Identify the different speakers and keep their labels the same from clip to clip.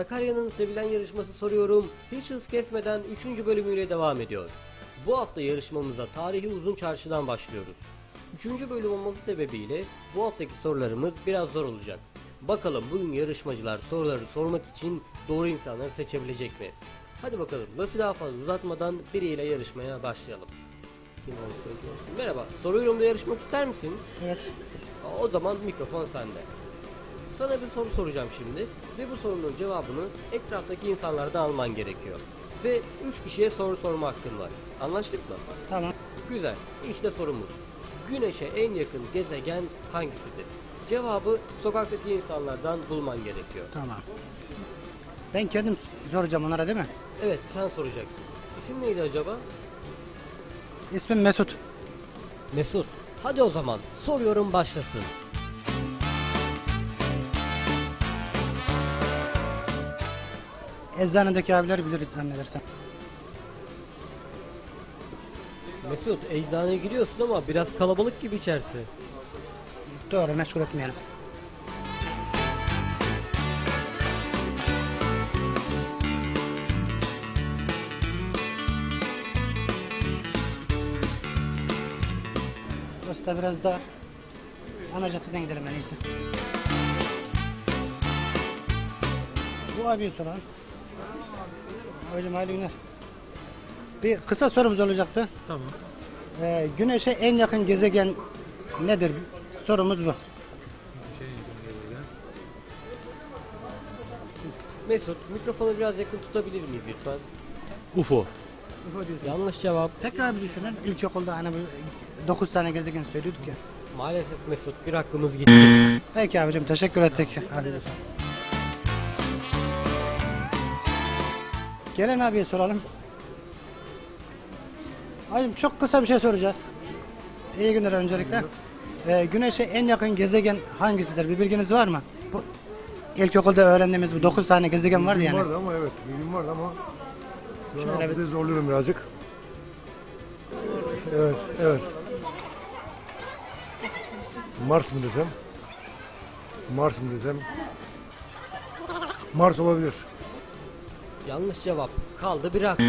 Speaker 1: Sakarya'nın sevilen yarışması soruyorum. Hiç hız kesmeden 3. bölümüyle devam ediyor. Bu hafta yarışmamıza tarihi uzun çarşıdan başlıyoruz. 3. bölüm olması sebebiyle bu haftaki sorularımız biraz zor olacak. Bakalım bugün yarışmacılar soruları sormak için doğru insanları seçebilecek mi? Hadi bakalım lafı daha fazla uzatmadan biriyle yarışmaya başlayalım. Kim söylüyorsun. Merhaba, soru yorumda yarışmak ister misin?
Speaker 2: Evet.
Speaker 1: O zaman mikrofon sende. Sana bir soru soracağım şimdi ve bu sorunun cevabını etraftaki insanlardan alman gerekiyor. Ve 3 kişiye soru sorma hakkın var. Anlaştık mı?
Speaker 2: Tamam.
Speaker 1: Güzel. İşte sorumuz. Güneşe en yakın gezegen hangisidir? Cevabı sokaktaki insanlardan bulman gerekiyor.
Speaker 2: Tamam. Ben kendim soracağım onlara değil mi?
Speaker 1: Evet, sen soracaksın. İsim neydi acaba?
Speaker 2: İsmim Mesut.
Speaker 1: Mesut. Hadi o zaman soruyorum başlasın.
Speaker 2: Eczanedeki abiler bilir zannedersem.
Speaker 1: Mesut, eczaneye giriyorsun ama biraz kalabalık gibi içerisi.
Speaker 2: Doğru meşgul etmeyelim. Burası da biraz dar. Ana caddeden gidelim en iyisi. Bu abiye soralım. Abicim hayırlı günler. Bir kısa sorumuz olacaktı.
Speaker 3: Tamam.
Speaker 2: Ee, güneşe en yakın gezegen nedir? Sorumuz bu.
Speaker 1: Mesut, mikrofonu biraz yakın tutabilir miyiz lütfen?
Speaker 3: UFO.
Speaker 1: Yanlış cevap.
Speaker 2: Tekrar bir düşünün. İlkokulda hani 9 tane gezegen söylüyorduk ya.
Speaker 1: Maalesef Mesut, bir hakkımız gitti.
Speaker 2: Peki abicim teşekkür ettik. Hadi. Gelen abiye soralım. Abicim çok kısa bir şey soracağız. İyi günler öncelikle. Ee, güneşe en yakın gezegen hangisidir? Bir bilginiz var mı? Bu ilkokulda öğrendiğimiz bu 9 tane gezegen vardı yani.
Speaker 4: Vardı ama evet, bilgim vardı ama an
Speaker 2: Şöyle bir-
Speaker 4: zorluyorum birazcık. Evet, evet. Mars mı desem? Mars mı desem? Mars olabilir.
Speaker 1: Yanlış cevap. Kaldı bir hak.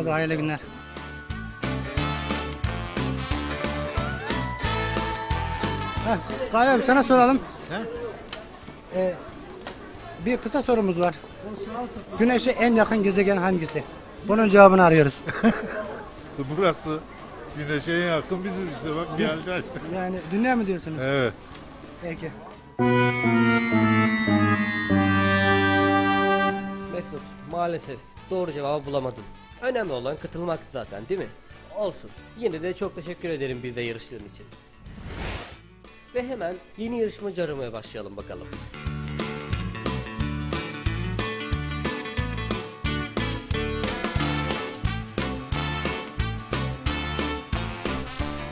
Speaker 2: Oldu hayırlı günler. Heh, Galip abi sana soralım. Ee, bir kısa sorumuz var. Güneşe en yakın gezegen hangisi? Bunun cevabını arıyoruz.
Speaker 5: Burası güneşe en yakın biziz işte bak geldi açtık.
Speaker 2: Yani dünya mı diyorsunuz?
Speaker 5: Evet.
Speaker 2: Peki.
Speaker 1: Maalesef doğru cevabı bulamadım. Önemli olan katılmak zaten değil mi? Olsun. Yine de çok teşekkür ederim bizle yarıştığın için. Ve hemen yeni yarışmacı aramaya başlayalım bakalım.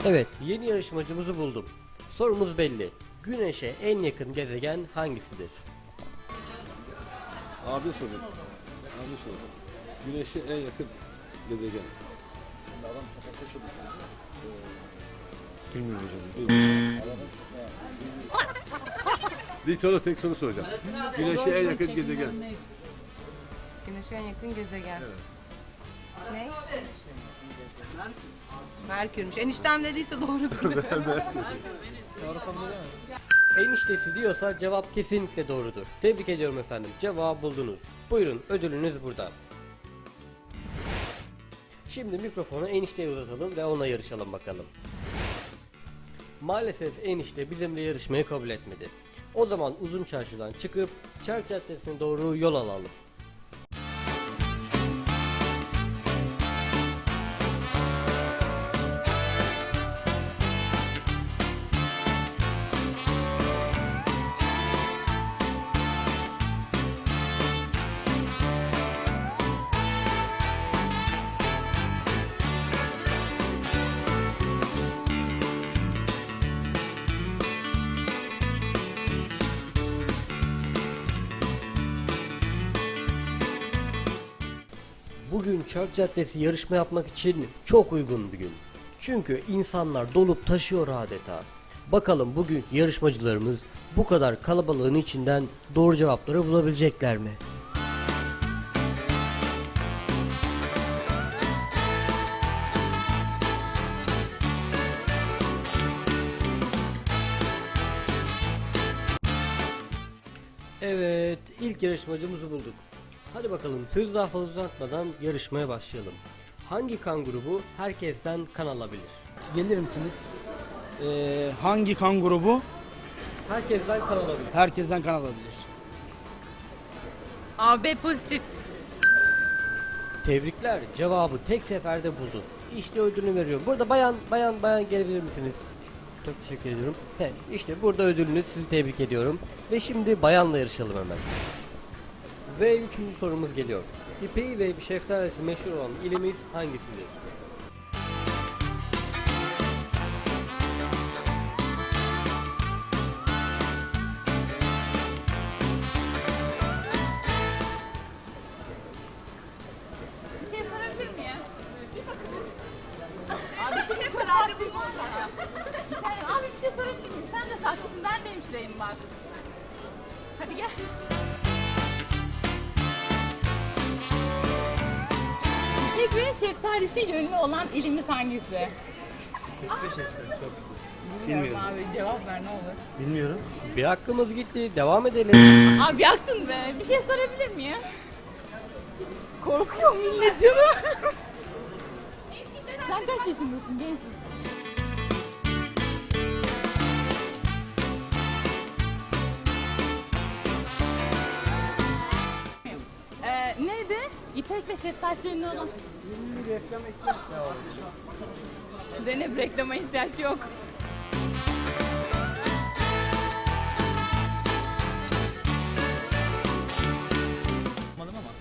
Speaker 1: Evet, yeni yarışmacımızı buldum. Sorumuz belli. Güneşe en yakın gezegen hangisidir?
Speaker 6: Abi sorun. Abi sorun. Güneşe en yakın gezegen. Bilmiyorum hocam. Bilmiyorum. Bir soru tek soru soracağım. Güneşe en yakın gezegen.
Speaker 7: Güneşe en yakın gezegen. Ne? Merkürmüş. Eniştem dediyse doğrudur.
Speaker 1: Eniştesi diyorsa cevap kesinlikle doğrudur. Tebrik ediyorum efendim. Cevabı buldunuz. Buyurun ödülünüz burada. Şimdi mikrofonu enişteye uzatalım ve ona yarışalım bakalım. Maalesef enişte bizimle yarışmayı kabul etmedi. O zaman uzun çarşıdan çıkıp Çark Caddesi'ne doğru yol alalım. Bugün Çark Caddesi yarışma yapmak için çok uygun bir gün. Çünkü insanlar dolup taşıyor adeta. Bakalım bugün yarışmacılarımız bu kadar kalabalığın içinden doğru cevapları bulabilecekler mi? Evet, ilk yarışmacımızı bulduk. Hadi bakalım söz daha fazla uzatmadan yarışmaya başlayalım. Hangi kan grubu herkesten kan alabilir?
Speaker 8: Gelir misiniz? Ee, hangi kan grubu
Speaker 1: Herkesten kan alabilir.
Speaker 8: herkesten kan alabilir?
Speaker 9: AB pozitif.
Speaker 1: Tebrikler. Cevabı tek seferde buldun. İşte ödülünü veriyorum. Burada bayan bayan bayan gelebilir misiniz? Çok teşekkür ediyorum. He, işte burada ödülünüz. Sizi tebrik ediyorum. Ve şimdi bayanla yarışalım hemen. Ve üçüncü sorumuz geliyor. İpeği ve şeftalisi meşhur olan ilimiz hangisidir?
Speaker 9: İlimiz hangisi? Bilmiyorum abi cevap ver ne olur.
Speaker 8: Bilmiyorum.
Speaker 1: Bir hakkımız gitti. Devam edelim.
Speaker 9: Abi yaktın be. Bir şey sorabilir miyim? Korkuyor millet canım. Sen kaç yaşındasın gençsin? İpek ve şeftalisi ünlü olan. Zeynep reklama ihtiyaç yok.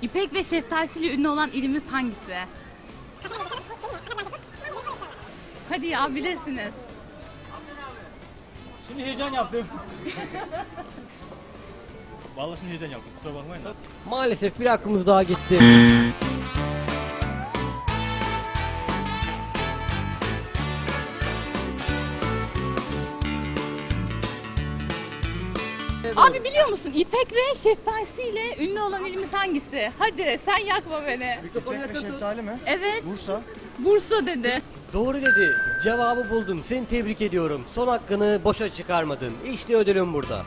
Speaker 9: İpek ve şeftalisiyle ünlü olan ilimiz hangisi? Hadi ya bilirsiniz.
Speaker 8: Şimdi heyecan yaptım. Vallahi şimdi heyecan yaptım. Kusura bakmayın da.
Speaker 1: Maalesef bir hakkımız daha gitti.
Speaker 9: Abi biliyor musun İpek ve şeftalisiyle ünlü olan ilimiz hangisi? Hadi sen yakma beni.
Speaker 10: Şeftali mi?
Speaker 9: Evet
Speaker 10: Bursa.
Speaker 9: Bursa dedi.
Speaker 1: Doğru dedi. Cevabı buldun. Seni tebrik ediyorum. Son hakkını boşa çıkarmadın. İşte ödülüm burada.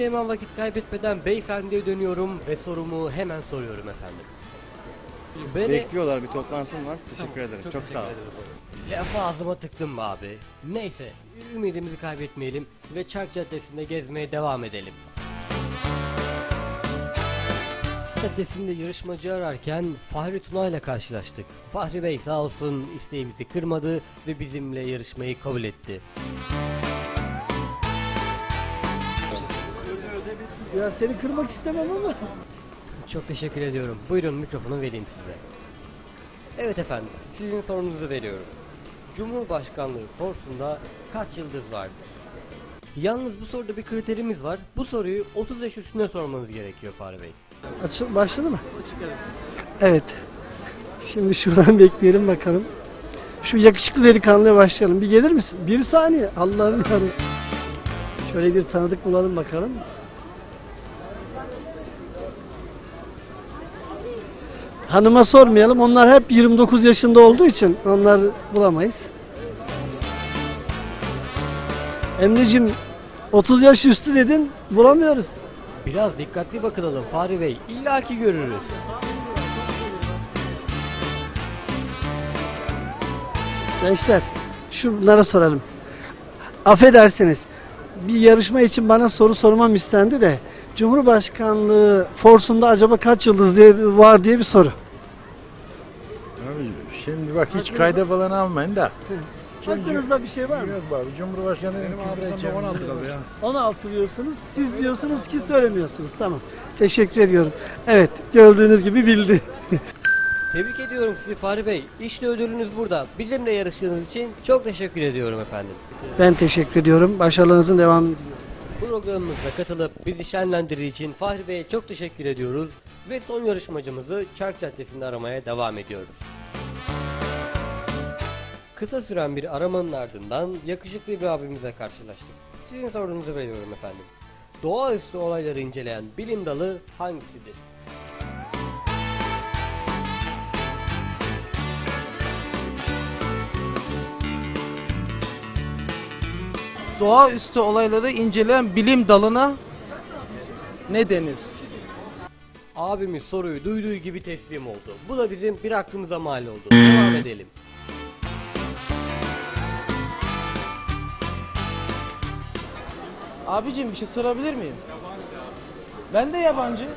Speaker 1: Şimdi hemen vakit kaybetmeden beyefendiye dönüyorum ve sorumu hemen soruyorum efendim. Beni...
Speaker 11: Bekliyorlar bir toplantım var. Teşekkür ederim. Çok, sağ ol.
Speaker 1: Lafı ağzıma tıktım be abi. Neyse, ümidimizi kaybetmeyelim ve Çark Caddesi'nde gezmeye devam edelim. Caddesi'nde yarışmacı ararken Fahri Tuna ile karşılaştık. Fahri Bey sağ olsun isteğimizi kırmadı ve bizimle yarışmayı kabul etti.
Speaker 10: Ya seni kırmak istemem ama.
Speaker 1: Çok teşekkür ediyorum. Buyurun mikrofonu vereyim size. Evet efendim, sizin sorunuzu veriyorum. Cumhurbaşkanlığı forsunda kaç yıldız vardır? Yalnız bu soruda bir kriterimiz var. Bu soruyu 30 yaş üstüne sormanız gerekiyor Fahri Bey.
Speaker 10: Açıl başladı mı? Evet. Şimdi şuradan bekleyelim bakalım. Şu yakışıklı delikanlıya başlayalım. Bir gelir misin? Bir saniye. Allah'ım yarabbim. Şöyle bir tanıdık bulalım bakalım. Hanıma sormayalım. Onlar hep 29 yaşında olduğu için onları bulamayız. Emre'cim 30 yaş üstü dedin bulamıyoruz.
Speaker 1: Biraz dikkatli bakılalım Fahri Bey. İlla ki görürüz.
Speaker 10: Gençler şunlara soralım. Affedersiniz bir yarışma için bana soru sormam istendi de Cumhurbaşkanlığı forsunda acaba kaç yıldız diye var diye bir soru.
Speaker 5: Abi şimdi bak hiç kayda falan almayın da.
Speaker 10: Aklınızda bir şey var mı?
Speaker 5: Yok abi Cumhurbaşkanı benim hafızamda 16 kalıyor.
Speaker 10: 16 diyorsunuz. Siz diyorsunuz ki söylemiyorsunuz. Tamam. Teşekkür ediyorum. Evet gördüğünüz gibi bildi.
Speaker 1: Tebrik ediyorum sizi Fahri Bey. İşte ödülünüz burada. Bizimle yarıştığınız için çok teşekkür ediyorum efendim.
Speaker 10: Ben teşekkür ediyorum. Başarılarınızın devamını diliyorum.
Speaker 1: Programımıza katılıp bizi şenlendirdiği için Fahri Bey'e çok teşekkür ediyoruz. Ve son yarışmacımızı Çark Caddesi'nde aramaya devam ediyoruz. Kısa süren bir aramanın ardından yakışıklı bir abimize karşılaştık. Sizin sorunuzu veriyorum efendim. Doğaüstü olayları inceleyen bilim dalı hangisidir?
Speaker 12: Doğaüstü olayları inceleyen bilim dalına ne denir?
Speaker 1: Abimiz soruyu duyduğu gibi teslim oldu. Bu da bizim bir hakkımıza mal oldu. Devam edelim.
Speaker 12: Abicim bir şey sorabilir miyim? Ben de yabancı.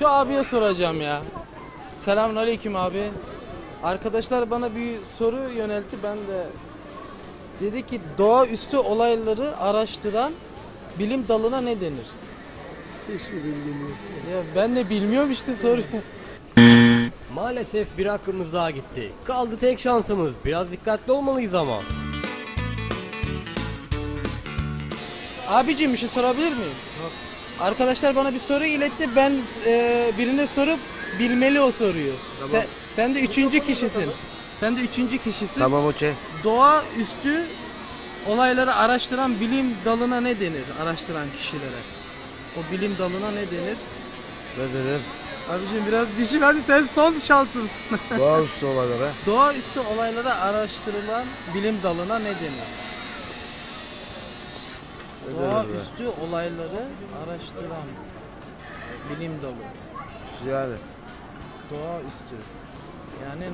Speaker 12: Şu abiye soracağım ya. Selamünaleyküm abi. Arkadaşlar bana bir soru yöneltti. Ben de dedi ki doğaüstü olayları araştıran bilim dalına ne denir?
Speaker 2: Hiçbir bilgim yok.
Speaker 12: Ya ben de bilmiyorum işte soruyu.
Speaker 1: Maalesef bir hakkımız daha gitti. Kaldı tek şansımız. Biraz dikkatli olmalıyız ama.
Speaker 12: Abicim bir şey sorabilir miyim? Arkadaşlar bana bir soru iletti. Ben e, birine sorup bilmeli o soruyu. Sen, sen de üçüncü kişisin. Sen de üçüncü kişisin.
Speaker 13: Tamam okey.
Speaker 12: Doğa üstü olayları araştıran bilim dalına ne denir? Araştıran kişilere. O bilim dalına ne denir?
Speaker 13: Ne dedim?
Speaker 12: Abicim biraz düşün hadi sen son şansımsın.
Speaker 13: Doğaüstü olaylara.
Speaker 12: Doğaüstü olayları araştırılan bilim dalına ne denir? Doğaüstü olayları araştıran bilim dalı.
Speaker 13: Yani
Speaker 12: Doğaüstü. Yani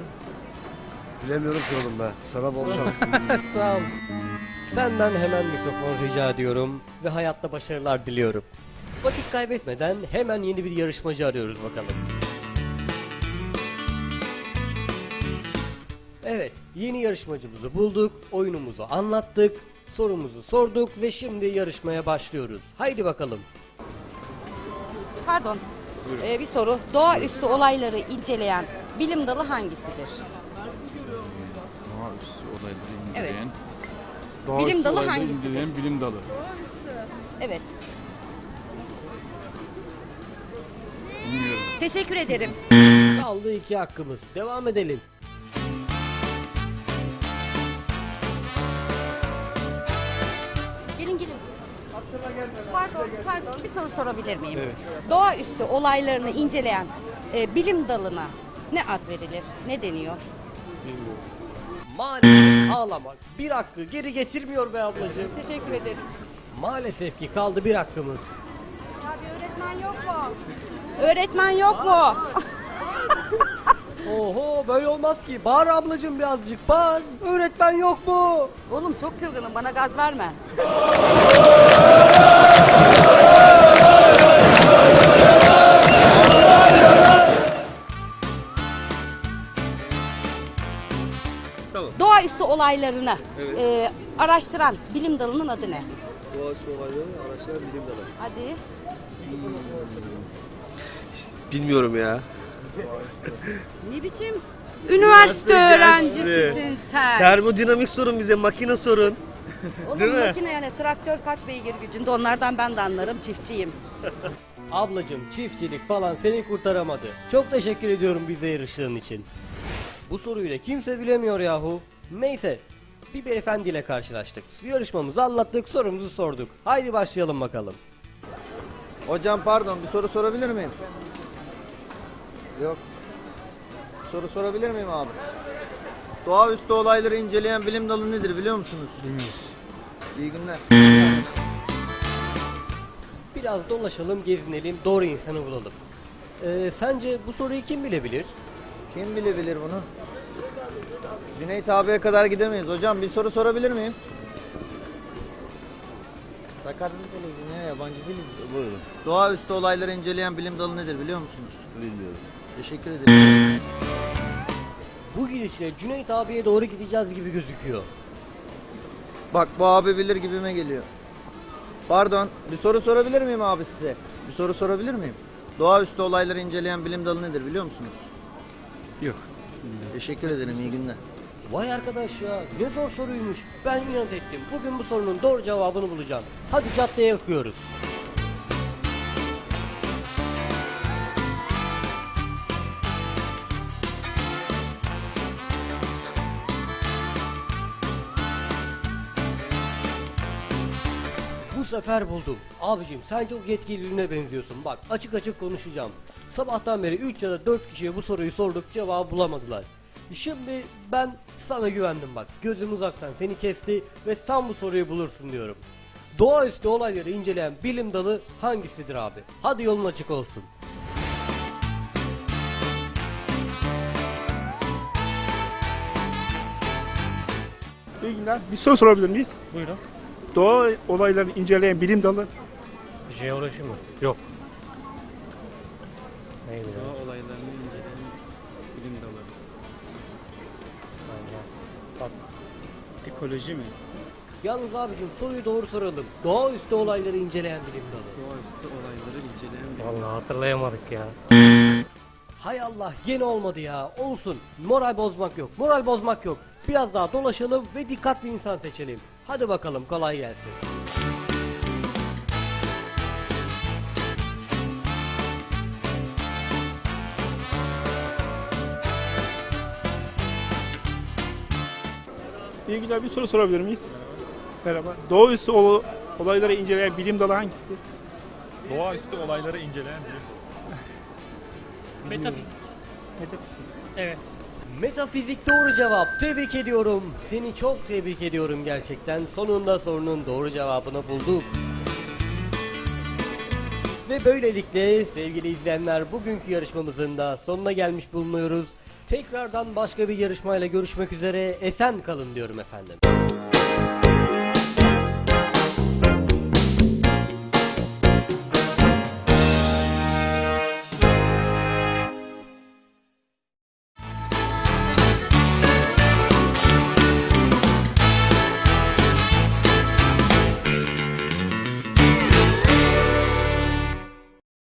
Speaker 13: bilemiyorum ki oğlum be. Sana bol şans.
Speaker 12: sağ ol.
Speaker 1: Senden hemen mikrofon rica ediyorum ve hayatta başarılar diliyorum. Vakit kaybetmeden hemen yeni bir yarışmacı arıyoruz bakalım. Evet, yeni yarışmacımızı bulduk, oyunumuzu anlattık, sorumuzu sorduk ve şimdi yarışmaya başlıyoruz. Haydi bakalım.
Speaker 14: Pardon. Ee, bir soru. Doğaüstü olayları inceleyen bilim dalı hangisidir?
Speaker 3: Doğaüstü olayları
Speaker 14: Evet.
Speaker 3: inceleyen.
Speaker 14: Bilim dalı
Speaker 3: olayları
Speaker 14: hangisidir?
Speaker 3: inceleyen bilim dalı.
Speaker 14: Evet.
Speaker 3: Bilmiyorum.
Speaker 14: Teşekkür ederim.
Speaker 1: Kaldı iki hakkımız. Devam edelim.
Speaker 14: Pardon, pardon. Bir soru sorabilir miyim? Doğaüstü olaylarını inceleyen e, bilim dalına ne ad verilir? Ne deniyor?
Speaker 1: Maalesef ağlamak bir hakkı geri getirmiyor be ablacığım.
Speaker 14: Teşekkür ederim.
Speaker 1: Maalesef ki kaldı bir hakkımız.
Speaker 14: Abi öğretmen yok mu? Öğretmen yok mu?
Speaker 1: Oho böyle olmaz ki. Bağır ablacığım birazcık bağır. Öğretmen yok mu?
Speaker 14: Oğlum çok çılgınım bana gaz verme. Olaylarını e, araştıran bilim dalının adı ne?
Speaker 6: Doğaüstü olayları araştıran bilim dalı.
Speaker 14: Hadi.
Speaker 6: Bilmiyorum ya.
Speaker 14: Ne biçim üniversite
Speaker 6: Üniversite
Speaker 14: öğrencisisin sen?
Speaker 6: Termodinamik sorun bize, makine sorun.
Speaker 14: Oğlum
Speaker 6: değil mi?
Speaker 14: makine yani traktör kaç beygir gücünde onlardan ben de anlarım çiftçiyim.
Speaker 1: Ablacığım çiftçilik falan seni kurtaramadı. Çok teşekkür ediyorum bize yarıştığın için. Bu soruyu da kimse bilemiyor yahu. Neyse bir beyefendiyle karşılaştık. Yarışmamızı anlattık sorumuzu sorduk. Haydi başlayalım bakalım.
Speaker 13: Hocam pardon bir soru sorabilir miyim? Yok. Soru sorabilir miyim abi? Doğaüstü olayları inceleyen bilim dalı nedir biliyor musunuz?
Speaker 4: Bilmiyoruz.
Speaker 13: İyi günler.
Speaker 1: Biraz dolaşalım gezinelim doğru insanı bulalım. Ee, sence bu soruyu kim bilebilir?
Speaker 13: Kim bilebilir bunu? Cüneyt abiye kadar gidemeyiz. Hocam bir soru sorabilir miyim? Sakarya televizyonu ya yabancı değiliz biz.
Speaker 6: Buyurun.
Speaker 13: Doğaüstü olayları inceleyen bilim dalı nedir biliyor musunuz?
Speaker 6: Bilmiyorum.
Speaker 13: Teşekkür ederim.
Speaker 1: Bu gidişle Cüneyt abiye doğru gideceğiz gibi gözüküyor.
Speaker 13: Bak bu abi bilir gibime geliyor. Pardon, bir soru sorabilir miyim abi size? Bir soru sorabilir miyim? Doğaüstü olayları inceleyen bilim dalı nedir biliyor musunuz?
Speaker 4: Yok.
Speaker 13: Teşekkür ederim, iyi günler.
Speaker 1: Vay arkadaş ya ne zor soruymuş. Ben inat ettim. Bugün bu sorunun doğru cevabını bulacağım. Hadi caddeye akıyoruz. Bu sefer buldum. Abicim sen çok yetkili birine benziyorsun. Bak açık açık konuşacağım. Sabahtan beri 3 ya da 4 kişiye bu soruyu sorduk cevabı bulamadılar. Şimdi ben sana güvendim bak. Gözüm uzaktan seni kesti ve sen bu soruyu bulursun diyorum. Doğaüstü olayları inceleyen bilim dalı hangisidir abi? Hadi yolun açık olsun.
Speaker 15: İyi günler. Bir soru sorabilir miyiz?
Speaker 4: Buyurun.
Speaker 15: Doğa olaylarını inceleyen bilim dalı.
Speaker 4: Jeoloji mi? Yok. Neydi?
Speaker 6: Doğa olaylarını Ekoloji mi?
Speaker 1: Yalnız abicim soruyu doğru soralım. Doğaüstü olayları inceleyen bilim dalı.
Speaker 6: Doğaüstü olayları inceleyen bilim
Speaker 4: Vallahi hatırlayamadık ya.
Speaker 1: Hay Allah yine olmadı ya. Olsun. Moral bozmak yok. Moral bozmak yok. Biraz daha dolaşalım ve dikkatli insan seçelim. Hadi bakalım kolay gelsin.
Speaker 15: İyi günler. Bir soru sorabilir miyiz? Merhaba. Doğaüstü ol- olayları inceleyen bilim dalı hangisidir?
Speaker 5: Doğaüstü olayları inceleyen bilim
Speaker 15: Metafizik. Metafizik.
Speaker 1: Evet. Metafizik doğru cevap. Tebrik ediyorum. Seni çok tebrik ediyorum gerçekten. Sonunda sorunun doğru cevabını bulduk. Ve böylelikle sevgili izleyenler bugünkü yarışmamızın da sonuna gelmiş bulunuyoruz. Tekrardan başka bir yarışmayla görüşmek üzere. Esen kalın diyorum efendim.